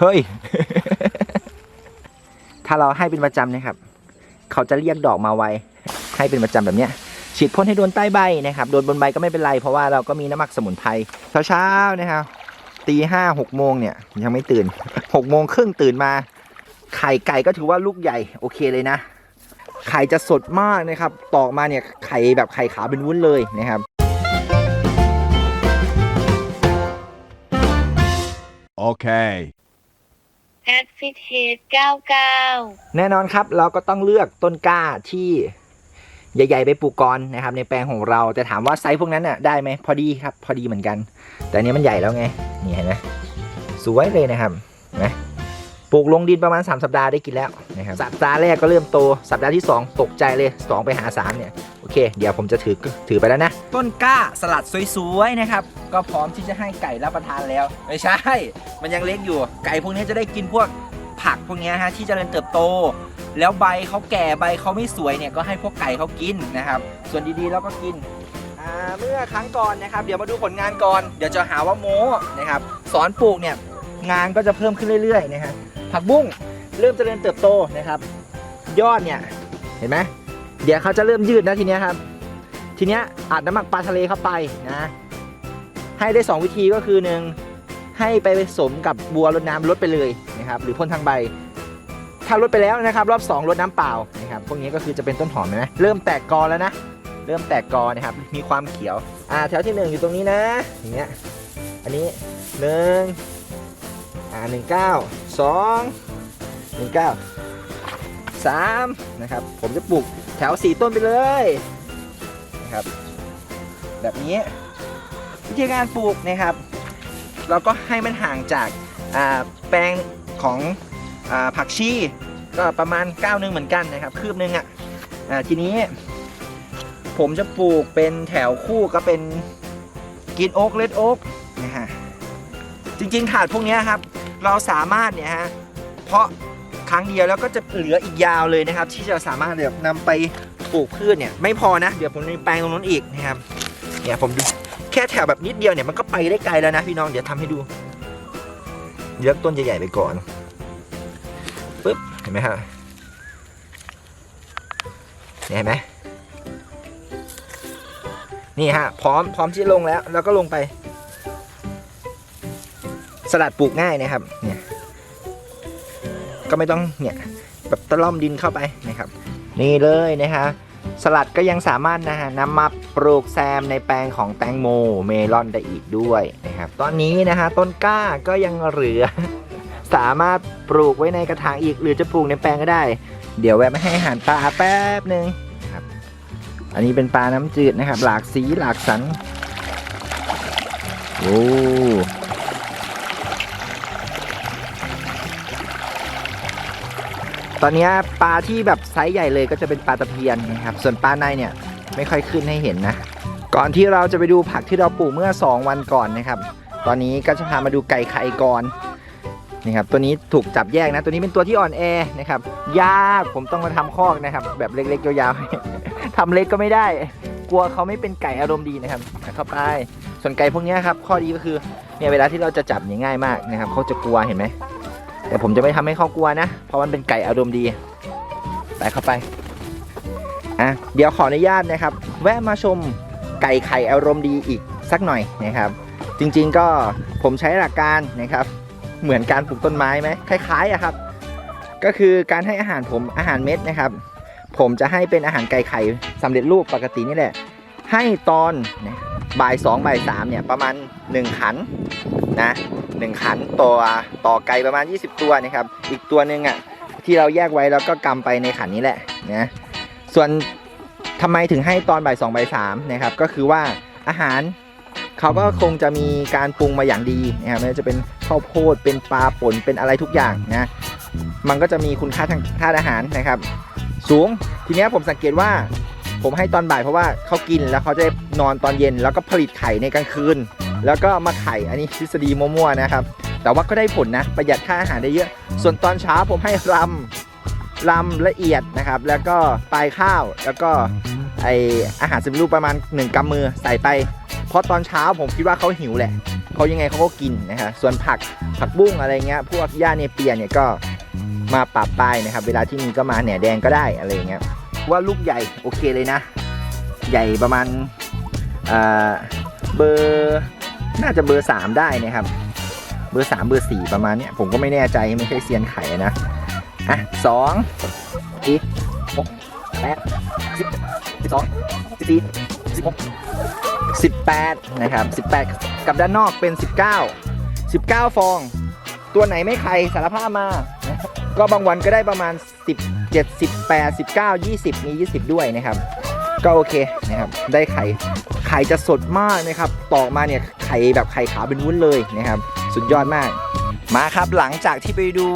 เฮ้ย ถ้าเราให้เป็นประจำนะครับ เขาจะเรียกดอกมาไว ให้เป็นประจำแบบเนี้ย ฉีดพ่นให้โดนใต้ใบนะครับ โดนบนใบก็ไม่เป็นไร เพราะว่าเราก็มีน้ำหมักสมุนไพรเช้าๆนะครับ ตีห้าหกโมงเนี่ย ยังไม่ตื่นหกโมงครึ่งตื่นมา ไข่ไก่ก็ถือว่าลูกใหญ่โอเคเลยนะ ไข่จะสดมากนะครับ ตอกมาเนี่ยไข่แบบไข่ขาวเป็นวุ้นเลยนะครับ Okay. แอดฟิตเฮด99แน่นอนครับ เราก็ต้องเลือกต้นกล้าที่ใหญ่ๆไปปลูกก่อนนะครับ ในแปลงของเราแต่ถามว่าไซส์พวกนั้นน่ะได้ไหมพอดีครับ พอดีเหมือนกัน แต่อันนี้มันใหญ่แล้วไงนี่เห็นไหมสวยเลยนะครับนะ ปลูกลงดินประมาณ 3 สัปดาห์ได้กินแล้วนะครับสัปดาห์แรกก็เริ่มโตสัปดาห์ที่ 2 ตกใจเลย 2 ไปหา 3 เนี่ย โอเค เดี๋ยวผมจะถือถือไปแล้วนะ ต้นกล้าสลัดสวยๆนะครับ ก็พร้อมที่จะให้ไก่รับประทานแล้ว ไม่ใช่ มันยังเล็กอยู่ ไก่พวกนี้จะได้กินพวกผักพวกเนี้ยฮะที่เจริญเติบโต แล้วใบเขาแก่ใบเขาไม่สวยเนี่ยก็ให้พวกไก่เขากินนะครับ ส่วนดีๆเราก็กินอ่าเมื่อครั้งก่อนนะครับ เดี๋ยวมาดูผลงานก่อน เดี๋ยวจะหาว่าโม้นะครับ สอนปลูกเนี่ย งานก็จะเพิ่มขึ้นเรื่อยๆนะฮะผักบุ้งเริ่มจเจริญเติบโตนะครับ ยอดเนี่ยเห็นไหมเดี๋ยวเขาจะเริ่มยืดนะทีเนี้ยครับ ทีเนี้ยอัดน้ำหมักปลาทะเลเข้าไปนะ ให้ได้สองวิธีก็คือหนึ่งให้ไปผสมกับบัวรดน้ำลดไปเลยนะครับ หรือพ่นทางใบ ถ้าลดไปแล้วนะครับ รอบ2ลดน้ำเปล่านะครับพวกนี้ก็คือจะเป็นต้นหอมนไหมเริ่มแตกกอแล้วนะ เริ่มแตกกอนะครับ มีความเขียว อ่าแถวที่หนึ่งอยู่ตรงนี้นะอย่างเงี้ยอันนี้หนึ่ง อ่าหนึ่งเก้าสองหนึ่งเก้าสามนะครับ ผมจะปลูกแถวสี่ต้นไปเลยนะครับ แบบนี้วิธีการปลูกนะครับ เราก็ให้มันห่างจากอ่าแปลงของอาผักชีก็ประมาณก้าวนึงเหมือนกันนะครับ คืบหนึงอะอ่าทีนี้ ผมจะปลูกเป็นแถวคู่ก็เป็นกินโอ๊กเลดโอ๊กนะฮะจริงๆถาดพวกนี้ครับ เราสามารถเนี่ยฮะเพาะครั้งเดียวแล้วก็จะเหลืออีกยาวเลยนะครับ ที่จะสามารถแบบนำไปปลูกพืชเนี่ยไม่พอนะ เดี๋ยวผมมีแปลงตรงนู้นอีกนะครับเนี่ยผมดูแค่แถวแบบนิดเดียวเนี่ยมันก็ไปได้ไกลแล้วนะพี่น้องเดี๋ยวทำให้ดูเลือกต้นใหญ่ๆไปก่อนปึ๊บเห็นไหมฮะเนี่ยเห็นไหมนี่ฮะพร้อมพร้อมที่ลงแล้ว แล้วก็ลงไป สลัดปลูกง่ายนะครับ เนี่ย ก็ไม่ต้องเนี่ยแบบตะล่อมดินเข้าไปนะครับ นี่เลยนะฮะสลัดก็ยังสามารถนะฮะนำมาปลูกแซมในแปลงของแตงโมเมลอนได้อีกด้วยนะครับ ตอนนี้นะฮะต้นกล้าก็ยังเหลือ สามารถปลูกไว้ในกระถางอีก หรือจะปลูกในแปลงก็ได้ เดี๋ยวแวะมาให้อาหารปลาแป๊บหนึ่งนะครับ อันนี้เป็นปลาน้ำจืดนะครับ หลากสีหลากสันโอ้ ตอนนี้ปลาที่แบบไซส์ใหญ่เลยก็จะเป็นปลาตะเพียนนะครับ ส่วนปลาในเนี่ยไม่ค่อยขึ้นให้เห็นนะ ก่อนที่เราจะไปดูผักที่เราปลูกเมื่อ 2 วันก่อนนะครับ ตอนนี้ก็จะพามาดูไก่ไข่ก่อนนี่ครับตัวนี้ถูกจับแยกนะ ตัวนี้เป็นตัวที่อ่อนแอนะครับยากผมต้องมาทำคอกนะครับ แบบเล็กๆยาวๆทำเล็กก็ไม่ได้ กลัวเขาไม่เป็นไก่อารมณ์ดีนะครับเข้าไปส่วนไก่พวกนี้ครับข้อดีก็คือเนี่ยเวลาที่เราจะจับเนี่ยง่ายมากนะครับเขาจะกลัวเห็นไหม แต่ผมจะไม่ทำให้เขากลัวนะ เพราะมันเป็นไก่อารมณ์ดีไปเข้าไปอะเดี๋ยวขออนุญาตนะครับ แวะมาชมไก่ไข่อารมณ์ดีอีกสักหน่อยนะครับ จริงๆก็ผมใช้หลักการนะครับ เหมือนการปลูกต้นไม้ไหมคล้ายๆอะครับ ก็คือการให้อาหารผมอาหารเม็ดนะครับ ผมจะให้เป็นอาหารไก่ไข่สำเร็จรูปปกตินี่แหละ ให้ตอนนะ บ่ายสองบ่ายสามเนี่ยประมาณ 1 ขันนะหนึ่งขันต่อต่อไก่ประมาณ 20 ตัวนะครับ อีกตัวหนึ่งอะที่เราแยกไว้แล้วก็กำไปในขันนี้แหละนะส่วนทำไมถึงให้ตอนบ่ายสองบ่ายสามนะครับก็คือว่าอาหารเขาก็คงจะมีการปรุงมาอย่างดีนะครับไม่ว่าจะเป็นข้าวโพดเป็นปลาป่นเป็นอะไรทุกอย่างนะมันก็จะมีคุณค่าทางธาตุอาหารนะครับ สูงทีนี้ผมสังเกตว่า ผมให้ตอนบ่ายเพราะว่าเขากินแล้วเขาจะนอนตอนเย็น แล้วก็ผลิตไข่ในกลางคืน แล้วก็มาไข่อันนี้ทฤษฎีมั่วๆนะครับ แต่ว่าก็ได้ผลนะประหยัดค่าอาหารได้เยอะ ส่วนตอนเช้าผมให้รำรำละเอียดนะครับ แล้วก็ปลายข้าวแล้วก็ไออาหารสำเร็จรูปประมาณ 1กำมือใส่ไป เพราะตอนเช้าผมคิดว่าเขาหิวแหละเขายังไงเขาก็กินนะฮะส่วนผักผักบุ้งอะไรเงี้ยพวกหญ้าเนเปียเนี่ยก็มาปรับปลายนะครับ เวลาที่มีก็มาแหน่แดงก็ได้อะไรเงี้ย ว่าลูกใหญ่โอเคเลยนะ ใหญ่ประมาณเบอร์น่าจะเบอร์สามได้นะครับ เบอร์สามเบอร์สี่ประมาณเนี้ยผมก็ไม่แน่ใจไม่ใช่เซียนไข่นะอะสองสี่หกแปดสิบสิบสองสิบสี่สิบหกสิบแปดนะครับสิบแปดกับด้านนอกเป็นสิบเก้าสิบเก้าฟอง ตัวไหนไม่ไข่สารภาพมา ก็บางวันก็ได้ประมาณ 17 18 19 20 มี 20 ด้วยนะครับ ก็โอเคนะครับ ได้ไข่ ไข่จะสดมากนะครับ ตอกมาเนี่ยไข่แบบไข่ขาวเป็นวุ้นเลยนะครับ สุดยอดมาก มาครับหลังจากที่ไปดู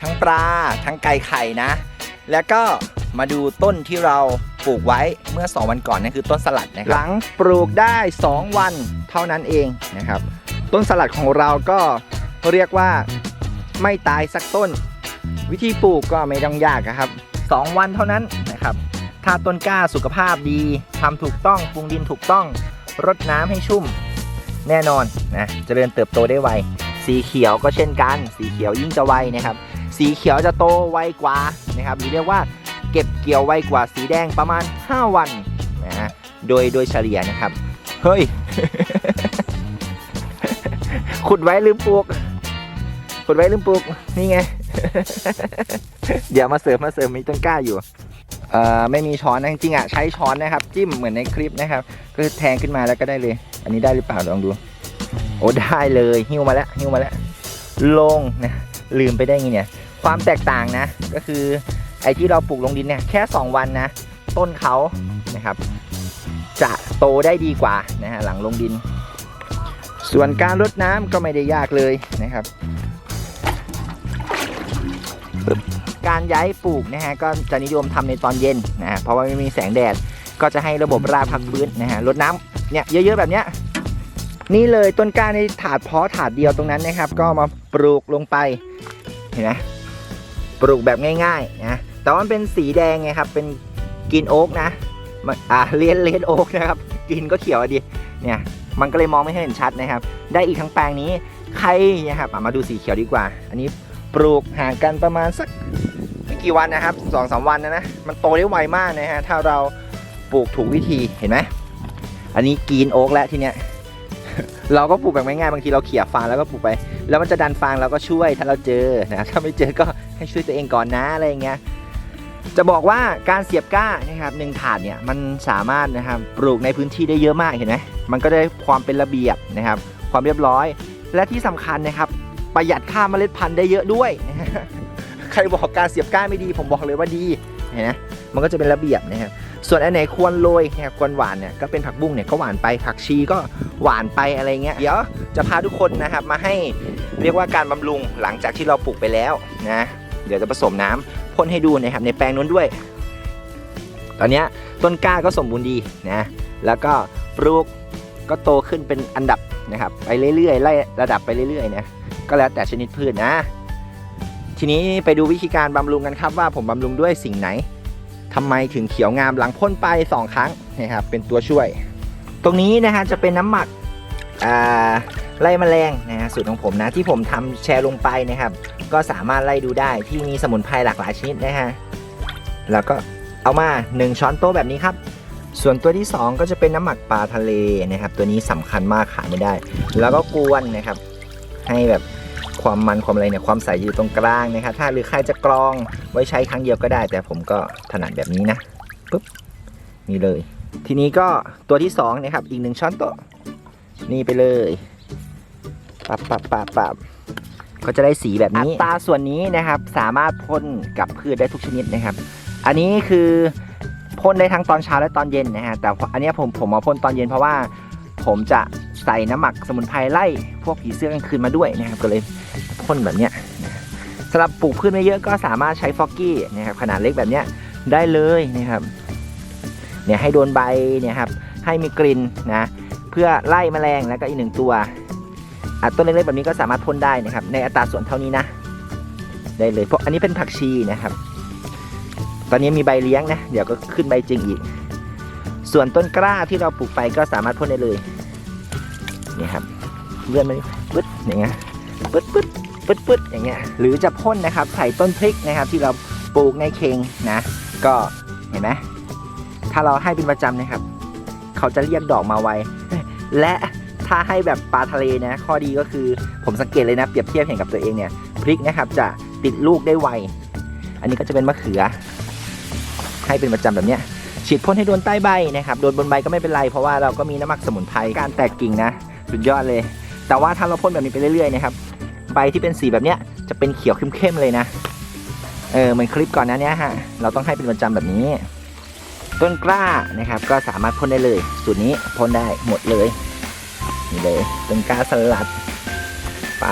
ทั้งปลาทั้งไก่ไข่นะ แล้วก็มาดูต้นที่เราปลูกไว้เมื่อ 2 วันก่อนนั่นคือต้นสลัดนะครับหลังปลูกได้ 2 วันเท่านั้นเองนะครับ ต้นสลัดของเราก็เรียกว่าไม่ตายสักต้น วิธีปลูกก็ไม่ต้องยากอะครับ 2 วันเท่านั้นนะครับ ถ้าต้นกล้าสุขภาพดีทำถูกต้องปรุงดินถูกต้องรดน้ำให้ชุ่ม แน่นอนนะเจริญเติบโตได้ไว สีเขียวก็เช่นกัน สีเขียวยิ่งจะไวนะครับ สีเขียวจะโตไวกว่านะครับหรือเรียกว่าเก็บเกี่ยวไวกว่าสีแดงประมาณ 5 วันนะฮะโดยโดยเฉลี่ยนะครับ เฮ้ย ขุดไว้ลืมปลูก ขุดไว้ลืมปลูก นี่ไง เดี๋ยวมาเสริมมาเสริมมีต้นกล้าอยู่เอ่อไม่มีช้อนนะจริงๆอะใช้ช้อนนะครับ จิ้มเหมือนในคลิปนะครับก็แทงขึ้นมาแล้วก็ได้เลย อันนี้ได้หรือเปล่าลองดู โอ้ได้เลยหิ้วมาแล้วหิ้วมาแล้วลงนะลืมไปได้ไงเนี่ย ความแตกต่างนะ ก็คือไอ้ที่เราปลูกลงดินเนี่ยแค่ 2 วันนะ ต้นเขานะครับ จะโตได้ดีกว่านะฮะหลังลงดิน ส่วนการรดน้ำก็ไม่ได้ยากเลยนะครับ การย้ายปลูกนะฮะก็จะนิยมทำในตอนเย็นนะฮะเพราะว่าไม่มีแสงแดดก็จะให้ระบบรากพักฟื้นนะฮะรดน้ำเนี่ยเยอะๆแบบเนี้ยนี่เลยต้นกล้าในถาดเพาะถาดเดียวตรงนั้นนะครับ ก็มาปลูกลงไปเห็นไหมปลูกแบบง่ายๆนะแต่ว่ามันเป็นสีแดงไงครับ เป็นกรีนโอ๊กนะมันอ่าเลนเลนโอ๊กนะครับกรีนก็เขียวดิเนี่ยมันก็เลยมองไม่เห็นชัดนะครับ ได้อีกทั้งแปลงนี้ใครนะครับอะมาดูสีเขียวดีกว่า อันนี้ปลูกห่างกันประมาณสัก กี่วันนะครับสองสามวันนะนะมันโตได้ไวมากนะฮะถ้าเราปลูกถูกวิธีเห็นไหมอันนี้กรีนโอ๊กแล้วทีเนี้ยเราก็ปลูกแบบง่ายๆบางทีเราเขี่ยฟางแล้วก็ปลูกไป แล้วมันจะดันฟางเราก็ช่วยถ้าเราเจอนะถ้าไม่เจอก็ให้ช่วยตัวเองก่อนนะอะไรอย่างเงี้ยจะบอกว่าการเสียบก้านะครับหนึ่งถาดเนี่ยมันสามารถนะครับปลูกในพื้นที่ได้เยอะมากเห็นไหมมันก็ได้ความเป็นระเบียบนะครับ ความเรียบร้อย และที่สำคัญนะครับ ประหยัดค่าเมล็ดพันธุ์ได้เยอะด้วยนะ ใครบอกการเสียบก้านไม่ดี ผมบอกเลยว่าดีนไหมมันก็จะเป็นระเบียบนะครับส่วนอันไหนควรโรยนะครับควรหวานเนี่ยก็เป็นผักบุ้งเนี่ยก็หวานไปผักชีก็หวานไปอะไรเงี้ยเดี๋ยวจะพาทุกคนนะครับมาให้เรียกว่าการบำรุงหลังจากที่เราปลูกไปแล้วนะเดี๋ยวจะผสมน้ำพ่นให้ดูนะครับในแปลงนู้นด้วย ตอนนี้ต้นกล้าก็สมบูรณ์ดีนะแล้วก็ปลูกก็โตขึ้นเป็นอันดับนะครับไปเรื่อยๆไล่ระดับไปเรื่อยๆนะก็แล้วแต่ชนิดพืชนะ ทีนี้ไปดูวิธีการบำรุงกันครับว่าผมบำรุงด้วยสิ่งไหนทำไมถึงเขียวงามหลังพ่นไป 2 ครั้งนะครับเป็นตัวช่วย ตรงนี้นะฮะจะเป็นน้ำหมักไล่แมลงนะฮะสูตรของผมนะที่ผมทำแชร์ลงไปนะครับ ก็สามารถไล่ดูได้ที่มีสมุนไพรหลากหลายชนิดนะฮะแล้วก็เอามา 1 ช้อนโต๊ะแบบนี้ครับ ส่วนตัวที่ 2 ก็จะเป็นน้ำหมักปลาทะเลนะครับ ตัวนี้สำคัญมากขาดไม่ได้ แล้วก็กวนนะครับ ให้แบบ ความมันความอะไรเนี่ยความใสอยู่ตรงกลางนะครับถ้าหรือใครจะกรองไว้ใช้ครั้งเดียวก็ได้ แต่ผมก็ถนัดแบบนี้นะปุ๊บนี่เลย ทีนี้ก็ตัวที่2นะครับอีกหนึ่งช้อนโต๊ะนี่ไปเลยปับปับปับปับก็จะได้สีแบบนี้อัตราส่วนนี้นะครับสามารถพ่นกับพืชได้ทุกชนิดนะครับ อันนี้คือพ่นได้ทั้งตอนเช้าและตอนเย็นนะฮะแต่อันนี้ผมผมมาพ่นตอนเย็นเพราะว่า ผมจะใส่น้ำหมักสมุนไพรไล่ พวกผีเสื้อกลางคืนมาด้วยนะครับก็เลยพ่นแบบเนี้ยสำหรับปลูกพืชไม่เยอะก็สามารถใช้ฟอกกี้นะครับขนาดเล็กแบบเนี้ยได้เลยนะครับเนี่ยให้โดนใบเนี่ยครับให้มีกลิ่นนะเพื่อไล่แมลงแล้วก็อีกหนึ่งตัวอะต้นเล็กๆแบบนี้ก็สามารถพ่นได้นะครับ ในอัตราส่วนเท่านี้นะ ได้เลยเพราะอันนี้เป็นผักชีนะครับ ตอนนี้มีใบเลี้ยงนะ เดี๋ยวก็ขึ้นใบจริงอีก ส่วนต้นกล้าที่เราปลูกไปก็สามารถพ่นได้เลย นี่ครับเลื่อนมาปึ๊ดอย่างเงี้ยปึ๊ดปึ๊ดปึ๊ดปึ๊ดอย่างเงี้ยหรือจะพ่นนะครับใส่ต้นพริกนะครับ ที่เราปลูกในเข่งนะ ก็เห็นไหมถ้าเราให้เป็นประจำนะครับ เขาจะเรียกดอกมาไวและถ้าให้แบบปลาทะเลนะ ข้อดีก็คือผมสังเกตเลยนะ เปรียบเทียบเห็นกับตัวเองเนี่ยพริกนะครับจะติดลูกได้ไว อันนี้ก็จะเป็นมะเขือ ให้เป็นประจำแบบเนี้ยฉีดพ่นให้โดนใต้ใบนะครับโดนบนใบก็ไม่เป็นไร เพราะว่าเราก็มีน้ำหมักสมุนไพรการแตกกิ่งนะ สุดยอดเลย แต่ว่าถ้าเราพ่นแบบนี้ไปเรื่อยๆนะครับใบที่เป็นสีแบบเนี้ยจะเป็นเขียวเข้มๆเลยนะ เออเหมือนคลิปก่อนน้านี้ฮะ เราต้องให้เป็นประจำแบบนี้ ต้นกล้านะครับ ก็สามารถพ่นได้เลย สูตรนี้พ่นได้หมดเลย นี่เลยต้นกล้าสลัดไป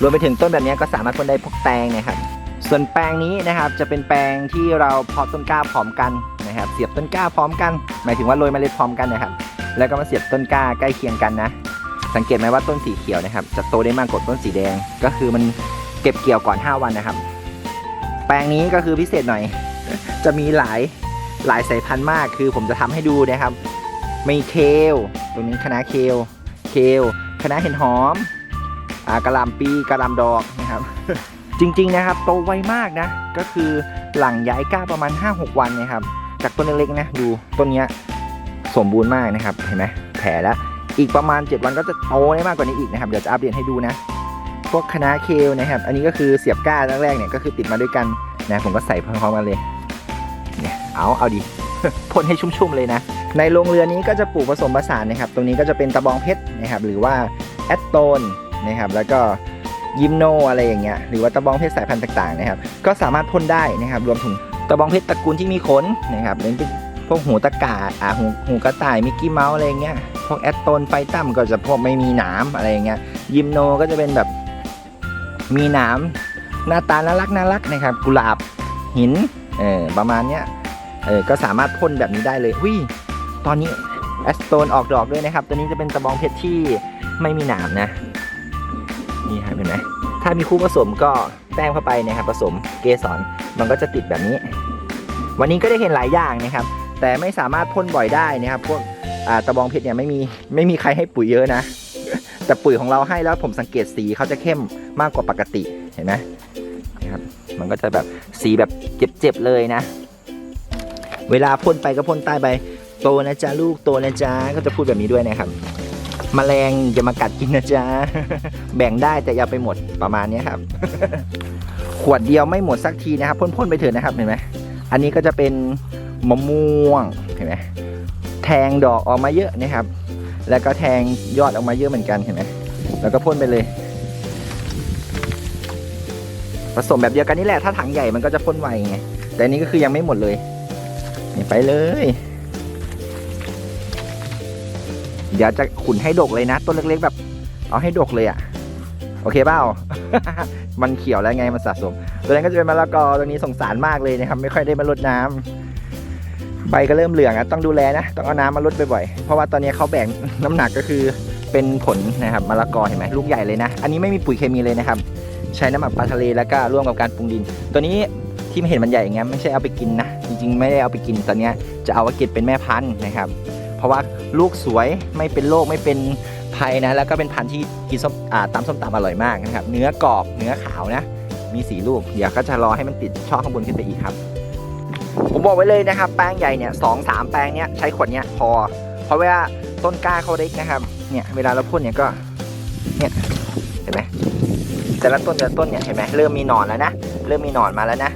รวมไปถึงต้นแบบนี้ก็สามารถพ่นได้พวกแตงนะครับ ส่วนแปลงนี้นะครับจะเป็นแปลงที่เราเพาะต้นกล้าพร้อมกันนะครับ เสียบต้นกล้าพร้อมกัน หมายถึงว่าโรยเมล็ดพร้อมกันนะครับ แล้วก็มาเสียบต้นกล้าใกล้เคียงกันนะ สังเกตไหมว่าต้นสีเขียวนะครับ จะโตได้มากกว่าต้นสีแดง ก็คือมันเก็บเกี่ยวก่อน 5 วันนะครับ แปลงนี้ก็คือพิเศษหน่อย จะมีหลายหลายสายพันธุ์มาก คือผมจะทำให้ดูนะครับ มีเคลตรงนี้คณะเคลเคลคณะเห็ดหอมอากระลำปีกระลำดอกนะครับ จริงๆนะครับ โตไวมากนะ ก็คือหลังย้ายก้าประมาณ 5-6 วันนะครับ จากต้นเล็กๆนะ ดูต้นเนี้ย สมบูรณ์มากนะครับเห็นไหมแผลแล้วอีกประมาณ 7 วันก็จะโตได้มากกว่านี้อีกนะครับเดี๋ยวจะอัปเดตให้ดูนะ พวกคณะเคลนะครับ อันนี้ก็คือเสียบก้าแรกๆเนี่ยก็คือติดมาด้วยกันนะผมก็ใส่พร้อมๆกันเลยเนี่ยเอาเอาดิพ่นให้ชุ่มๆเลยนะ ในโรงเรือนนี้ก็จะปลูกผสมผสานนะครับ ตรงนี้ก็จะเป็นตะบองเพชรนะครับ หรือว่าแอตโตนนะครับ แล้วก็ยิมโนอะไรอย่างเงี้ย หรือว่าตะบองเพชรสายพันธุ์ต่างๆนะครับ ก็สามารถพ่นได้นะครับ รวมถึงตะบองเพชรตระกูลที่มีขนนะครับเป็น พวกหูตะกาอ่าหูหูกระต่ายมิกกี้เมาส์อะไรเงี้ยพวกแอตโตนไฟตั้มก็จะพวกไม่มีหนามอะไรเงี้ยยิมโนก็จะเป็นแบบมีหนามหน้าตาน่ารักน่ารักนะครับกุหลาบหินเออประมาณเนี้ยเออก็สามารถพ่นแบบนี้ได้เลยหุยตอนนี้แอสโตนออกดอกด้วยนะครับ ตัวนี้จะเป็นตะบองเพชรที่ไม่มีหนามนะ นี่ครับเห็นไหมถ้ามีคู่ผสมก็แต้มเข้าไปนะครับผสมเกสรมันก็จะติดแบบนี้ วันนี้ก็ได้เห็นหลายอย่างนะครับ แต่ไม่สามารถพ่นบ่อยได้นะครับพวกตะบองเพชรเนี่ยไม่มีไม่มีใครให้ปุ๋ยเยอะนะ แต่ปุ๋ยของเราให้แล้วผมสังเกตสีเขาจะเข้มมากกว่าปกติเห็นไหมนะครับมันก็จะแบบสีแบบเจ็บๆเลยนะ เวลาพ่นไปก็พ่นใต้ใบโตนะจ๊ะลูกโตนะจ๊ะก็จะพูดแบบนี้ด้วยนะครับแมลงอย่ามากัดกินนะจ๊ะแบ่งได้แต่อย่าไปหมดประมาณนี้ครับ ขวดเดียวไม่หมดสักทีนะครับพ่นๆไปเถอะนะครับเห็นไหมอันนี้ก็จะเป็น มะม่วงเห็นไหมแทงดอกออกมาเยอะนะครับ แล้วก็แทงยอดออกมาเยอะเหมือนกันเห็นไหมแล้วก็พ่นไปเลย ผสมแบบเดียวกันนี่แหละถ้าถังใหญ่มันก็จะพ่นไวไงแต่อันนี้ก็คือยังไม่หมดเลยนี่ไปเลย เดี๋ยวจะขุนให้ดกเลยนะ ต้นเล็กๆแบบ เอาให้ดกเลยอะ่ะ โอเคเปล่า มันเขียวแล้วไงมันสะสม ตัวนั้นก็จะเป็นมะละกอตัวนี้สงสารมากเลยนะครับ ไม่ค่อยได้มารดน้ำ ใบก็เริ่มเหลืองอะต้องดูแลนะ ต้องเอาน้ำมารดบ่อยๆเพราะว่าตอนนี้เขาแบ่งน้ำหนักก็คือเป็นผลนะครับมะละกอเห็นไหมลูกใหญ่เลยนะ อันนี้ไม่มีปุ๋ยเคมีเลยนะครับ ใช้น้ำหมักปลาทะเลแล้วก็ร่วมกับการปรุงดิน ตัวนี้ที่ไม่เห็นมันใหญ่อย่างเงี้ยไม่ใช่เอาไปกินนะจริงๆ ไม่ได้เอาไปกินตอนเนี้ยจะเอาไว้เก็บเป็นแม่พันธุ์นะครับ เพราะว่าลูกสวยไม่เป็นโรคไม่เป็นภัยนะแล้วก็เป็นพันธุ์ที่กินส้มอ่าตำส้มตำอร่อยมากนะครับ เนื้อกรอบเนื้อขาวนะ มีสีลูกเดี๋ยวก็จะรอให้มันติดช่อข้างบนขึ้นไปอีกครับ ผมบอกไว้เลยนะครับ แป้งใหญ่เนี่ยสองสามแป้งเนี้ยใช้ขวดเนี้ยพอ เพราะเว่าต้นกล้าเขาเล็กนะครับ เนี่ยเวลาเราพ่นเนี่ยก็ เนี่ยเห็นไหมแต่ละต้นแต่ละต้นเนี่ยเห็นไหมเริ่มมีหนอนแล้วนะ เริ่มมีหนอนมาแล้วนะ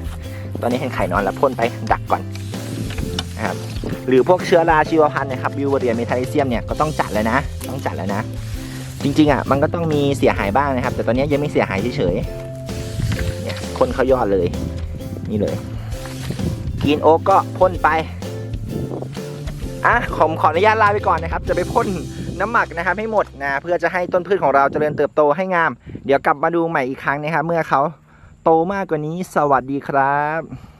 ตอนนี้เห็นไข่นอนแล้วพ่นไปดักก่อนนะครับ หรือพวกเชื้อราชีวพันธุ์นะครับบิวเรียเมทาลิเซียมเนี่ยก็ต้องจัดแล้วนะ ต้องจัดแล้วนะ จริงๆอะมันก็ต้องมีเสียหายบ้างนะครับ แต่ตอนนี้ยังไม่เสียหายเฉยๆ เนี่ยคนเขายอดเลย นี่เลย กินโอ๊กก็พ่นไปอะผมขออนุญาตลาไปก่อนนะครับ จะไปพ่นน้ำหมักนะครับให้หมดนะเพื่อจะให้ต้นพืชของเราเจริญเติบโตให้งาม เดี๋ยวกลับมาดูใหม่อีกครั้งนะครับ เมื่อเขาโตมากกว่านี้สวัสดีครับ